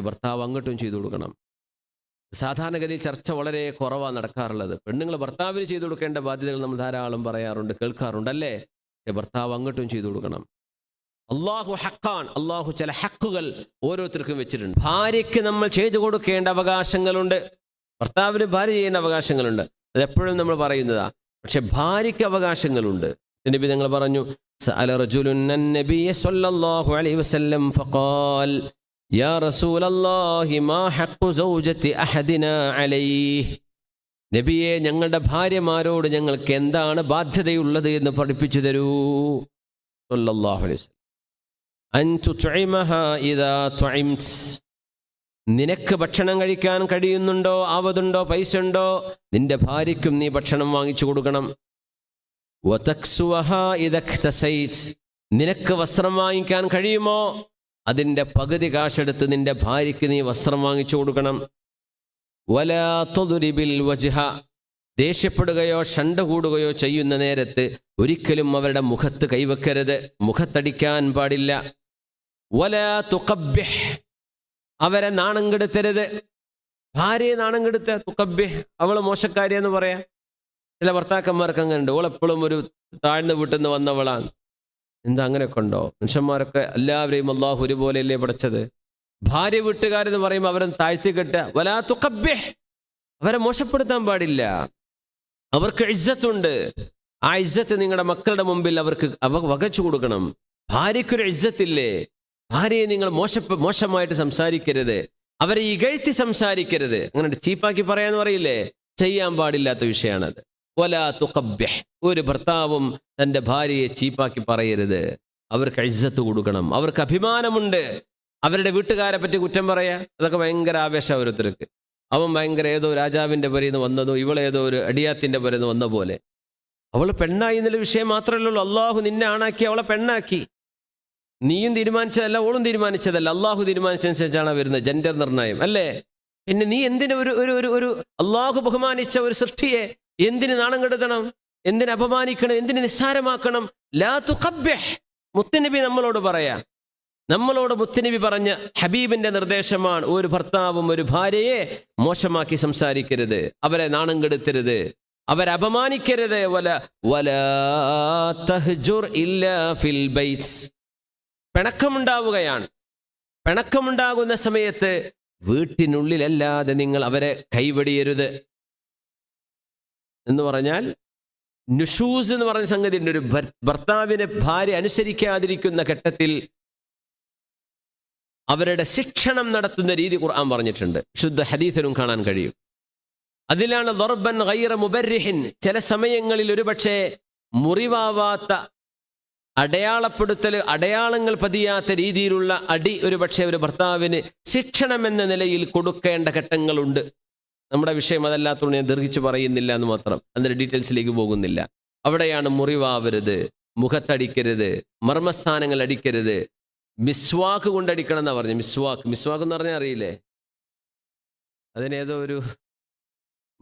ഭർത്താവ് അങ്ങോട്ടും ചെയ്തു കൊടുക്കണം. സാധാരണഗതിയിൽ ചർച്ച വളരെ കുറവാണ് നടക്കാറുള്ളത്. പെണ്ണുങ്ങൾ ഭർത്താവിന് ചെയ്തു കൊടുക്കേണ്ട ബാധ്യതകൾ നമ്മൾ ധാരാളം പറയാറുണ്ട് കേൾക്കാറുണ്ട് അല്ലേ ഭർത്താവ് അങ്ങോട്ടും ചെയ്തു കൊടുക്കണം. അള്ളാഹു ഹക്കാൻ അള്ളാഹു ചില ഹക്കുകൾ ഓരോരുത്തർക്കും വെച്ചിട്ടുണ്ട്. ഭാര്യയ്ക്ക് നമ്മൾ ചെയ്തു കൊടുക്കേണ്ട അവകാശങ്ങളുണ്ട്. ഭർത്താവിന് ഭാര്യ ചെയ്യേണ്ട അവകാശങ്ങളുണ്ട്. അതെപ്പോഴും നമ്മൾ പറയുന്നതാ. പക്ഷെ ഭാര്യയ്ക്ക് അവകാശങ്ങളുണ്ട്. നബി ഞങ്ങൾ പറഞ്ഞു സഅല റജുലുൻ സല്ലല്ലാഹു അലൈഹി വസല്ലം ഫഖാൽ يا رسول الله ما حق زوجتي അഹദിന عليه നബിയെ ഞങ്ങളുടെ ഭാര്യമാരോട് ഞങ്ങൾക്ക് എന്താണ് ബാധ്യതയുള്ളത് എന്ന് പഠിപ്പിച്ചു തരൂ. സല്ലല്ലാഹു അലൈഹി വസല്ലം. നിനക്ക് ഭക്ഷണം കഴിക്കാൻ കഴിയുന്നുണ്ടോ? ആവതുണ്ടോ? പൈസ ഉണ്ടോ നിന്റെ ഭാര്യയ്ക്കും നീ ഭക്ഷണം വാങ്ങിച്ചു കൊടുക്കണം. നിനക്ക് വസ്ത്രം വാങ്ങിക്കാൻ കഴിയുമോ? അതിന്റെ പകുതി കാശെടുത്ത് നിന്റെ ഭാര്യയ്ക്ക് നീ വസ്ത്രം വാങ്ങിച്ചു കൊടുക്കണം. വലാത്തൊതുരിബിൽ വജുഹ. ദേഷ്യപ്പെടുകയോ ഷണ്ട കൂടുകയോ ചെയ്യുന്ന നേരത്ത് ഒരിക്കലും അവരുടെ മുഖത്ത് കൈവെക്കരുത്. മുഖത്തടിക്കാൻ പാടില്ല. വലാ തുഖബ്ബിഹ്. അവരെ നാണം കെടുത്തരുത് ഭാര്യയെ നാണം കെടുത്ത തുക്കബ്യ അവൾ മോശക്കാരിയെന്ന് പറയാം. ചില ഭർത്താക്കന്മാർക്ക് അങ്ങനെ ഉണ്ട് ഓളെപ്പോഴും ഒരു താഴ്ന്നു വീട്ടിൽ വന്നവളാണ്. എന്താ അങ്ങനെയൊക്കെ ഉണ്ടോ? മനുഷ്യന്മാരൊക്കെ എല്ലാവരെയും അള്ളാഹു ഒരുപോലെയല്ലേ പഠിച്ചത് ഭാര്യ വീട്ടുകാരെന്ന് പറയുമ്പോൾ അവരെ താഴ്ത്തി കെട്ട വലാ തുക്കബ്ബിഹ് അവരെ മോശപ്പെടുത്താൻ പാടില്ല. അവർക്ക് ഇജ്ജത്തുണ്ട്. ആ ഇജ്ജത്ത് നിങ്ങളുടെ മക്കളുടെ മുമ്പിൽ അവർക്ക് അവ വകച്ചു കൊടുക്കണം. ഭാര്യയ്ക്കൊരു ഇജ്ജത്തില്ലേ? ഭാര്യയെ നിങ്ങൾ മോശ മോശമായിട്ട് സംസാരിക്കരുത്. അവരെ ഇകഴ്ത്തി സംസാരിക്കരുത്. അങ്ങനെ ചീപ്പാക്കി പറയാന്ന് പറയില്ലേ? ചെയ്യാൻ പാടില്ലാത്ത വിഷയമാണത് ഒരു ഭർത്താവും തന്റെ ഭാര്യയെ ചീപ്പാക്കി പറയരുത്. അവർക്ക് ഇജ്ജത്ത് കൊടുക്കണം. അവർക്ക് അഭിമാനമുണ്ട്. അവരുടെ വീട്ടുകാരെ പറ്റി കുറ്റം പറയാ. അതൊക്കെ ഭയങ്കര ആവേശം ഓരോരുത്തർക്ക്. അവൻ ഭയങ്കര ഏതോ രാജാവിന്റെ പുരയിൽ നിന്ന് വന്നതോ ഇവളേതോ ഒരു അടിയാത്തിന്റെ പുരയിൽ നിന്ന് വന്ന പോലെ. അവൾ പെണ്ണായി എന്നുള്ള വിഷയം മാത്രമല്ലല്ലോ ഉള്ളൂ. അള്ളാഹു നിന്നെ ആണാക്കി അവളെ പെണ്ണാക്കി. നീയും തീരുമാനിച്ചതല്ല ഓളും തീരുമാനിച്ചതല്ല. അള്ളാഹു തീരുമാനിച്ചതനുസരിച്ചാണ് വരുന്നത് ജെൻഡർ നിർണയം. അല്ലേ? പിന്നെ നീ എന്തിനു ഒരു ഒരു ഒരു അള്ളാഹു ബഹുമാനിച്ച ഒരു സൃഷ്ടിയെ എന്തിന് നാണം കെടുത്തണം? എന്തിന് അപമാനിക്കണം? എന്തിന് നിസ്സാരമാക്കണം? ലാ തുഖബ്ബിഹ്. മുത്തനബി നമ്മളോട് പറയാ. നമ്മളോട് മുത്തനബി പറഞ്ഞ ഹബീബിന്റെ നിർദ്ദേശമാണ് ഒരു ഭർത്താവും ഒരു ഭാര്യയെ മോശമാക്കി സംസാരിക്കരുത്. അവരെ നാണം കെടുത്തരുത്. അവരെ അപമാനിക്കരുത്. വല വല തഹ്ജുർ ഇല്ലാ ഫിൽ ബൈറ്റ്സ് പിണക്കമുണ്ടാവുകയാണ്. പിണക്കമുണ്ടാകുന്ന സമയത്ത് വീട്ടിനുള്ളിലല്ലാതെ നിങ്ങൾ അവരെ കൈവടിയരുത്. എന്ന് പറഞ്ഞാൽ നുഷൂസ് എന്ന് പറഞ്ഞ സംഗതി ഉണ്ട് ഒരു ഭർത്താവിനെ ഭാര്യ അനുസരിക്കാതിരിക്കുന്ന ഘട്ടത്തിൽ അവരുടെ ശിക്ഷണം നടത്തുന്ന രീതി ഖുർആൻ പറഞ്ഞിട്ടുണ്ട്. ശുദ്ധ ഹദീസിലും കാണാൻ കഴിയും. അതിലാണ് ദർബൻ ഗൈറ മുബരിഹിൻ. ചില സമയങ്ങളിൽ ഒരുപക്ഷെ മുറിവാവാത്ത അടയാളപ്പെടുത്തൽ അടയാളങ്ങൾ പതിയാത്ത രീതിയിലുള്ള അടി ഒരുപക്ഷെ ഒരു ഭർത്താവിന് ശിക്ഷണം എന്ന നിലയിൽ കൊടുക്കേണ്ട ഘട്ടങ്ങളുണ്ട്. നമ്മുടെ വിഷയം അതല്ലാത്തതുകൊണ്ട് ഞാൻ ദീർഘിച്ചു പറയുന്നില്ല എന്ന് മാത്രം. അതിന്റെ ഡീറ്റെയിൽസിലേക്ക് പോകുന്നില്ല. അവിടെയാണ് മുറിവാവരുത് മുഖത്തടിക്കരുത് മർമ്മസ്ഥാനങ്ങൾ അടിക്കരുത്. മിസ്വാക്ക് കൊണ്ടടിക്കണം എന്നാ പറഞ്ഞു. മിസ്വാക്ക് മിസ്വാക്ക് എന്ന് പറഞ്ഞാൽ അറിയില്ലേ? അതിനേതോ ഒരു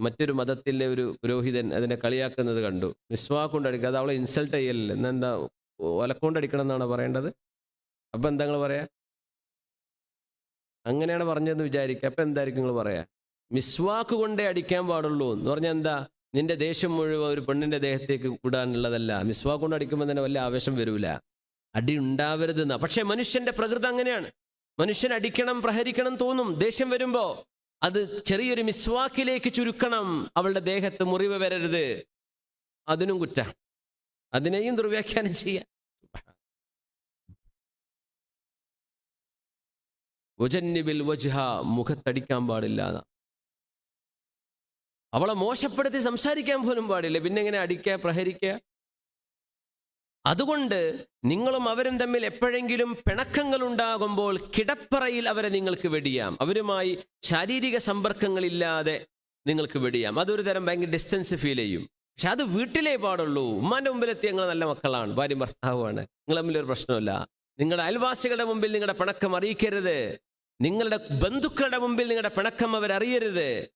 മറ്റൊരു മതത്തിലെ ഒരു പുരോഹിതൻ അതിനെ കളിയാക്കുന്നത് കണ്ടു. മിസ്വാക്ക് കൊണ്ടടിക്കുക അത് അവളെ ഇൻസൾട്ട് ചെയ്യലില്ല. എന്നെന്താ ഒലക്കൊണ്ടടിക്കണം എന്നാണ് പറയേണ്ടത്? അപ്പൊ എന്താ നിങ്ങൾ പറയാ? അങ്ങനെയാണ് പറഞ്ഞതെന്ന് വിചാരിക്കുക അപ്പൊ എന്തായിരിക്കും നിങ്ങൾ പറയാ? മിസ്വാക്ക് കൊണ്ടേ അടിക്കാൻ പാടുള്ളൂ എന്ന് പറഞ്ഞാൽ എന്താ? നിന്റെ ദേഷ്യം മുഴുവൻ ഒരു പെണ്ണിന്റെ ദേഹത്തേക്ക് കൂടാനുള്ളതല്ല. മിസ്വാക്ക് കൊണ്ട് അടിക്കുമ്പോൾ തന്നെ വല്ല ആവേശം വരൂല. അടി ഉണ്ടാവരുത് എന്നാ പക്ഷെ മനുഷ്യന്റെ പ്രകൃതം അങ്ങനെയാണ്. മനുഷ്യൻ അടിക്കണം പ്രഹരിക്കണം തോന്നും. ദേഷ്യം വരുമ്പോ അത് ചെറിയൊരു മിസ്വാക്കിലേക്ക് ചുരുക്കണം. അവളുടെ ദേഹത്ത് മുറിവ് വരരുത്. അതിനും കുറ്റ. അതിനെയും ദുർവ്യാഖ്യാനം ചെയ്യാം വജന്നിബിൽ വജ്ഹ. മുഖത്തടിക്കാൻ പാടില്ല എന്നാ. അവളെ മോശപ്പെടുത്തി സംസാരിക്കാൻ പോലും പാടില്ല. പിന്നെ എങ്ങനെ അടിക്കുക പ്രഹരിക്കുക? അതുകൊണ്ട് നിങ്ങളും അവരും തമ്മിൽ എപ്പോഴെങ്കിലും പിണക്കങ്ങൾ ഉണ്ടാകുമ്പോൾ കിടപ്പറയിൽ അവരെ നിങ്ങൾക്ക് വെടിയാം. അവരുമായി ശാരീരിക സമ്പർക്കങ്ങളില്ലാതെ നിങ്ങൾക്ക് വെടിയാം. അതൊരു തരം ഭയങ്കര ഡിസ്റ്റൻസ് ഫീൽ ചെയ്യും. പക്ഷെ അത് വീട്ടിലേ പാടുള്ളൂ. ഉമ്മാന്റെ മുമ്പിലെത്തി ഞങ്ങൾ നല്ല മക്കളാണ് ഭാര്യ ഭർത്താവുമാണ്. നിങ്ങൾ തമ്മിൽ ഒരു പ്രശ്നമില്ല നിങ്ങളുടെ അയൽവാസികളുടെ മുമ്പിൽ നിങ്ങളുടെ പിണക്കം അറിയിക്കരുത്. നിങ്ങളുടെ ബന്ധുക്കളുടെ മുമ്പിൽ നിങ്ങളുടെ പിണക്കം അവരറിയരുത്.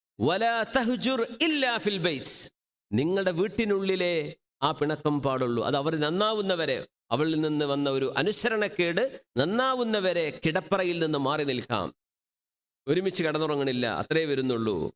നിങ്ങളുടെ വീട്ടിനുള്ളിലെ ആ പിണക്കം പാടുള്ളൂ. അത് അവർ നന്നാവുന്നവരെ അവളിൽ നിന്ന് വന്ന ഒരു അനുസരണക്കേട് നന്നാവുന്നവരെ കിടപ്പറയിൽ നിന്ന് മാറി നിൽക്കാം. ഒരുമിച്ച് കിടന്നുറങ്ങണില്ല. അത്രേ വരുന്നുള്ളൂ.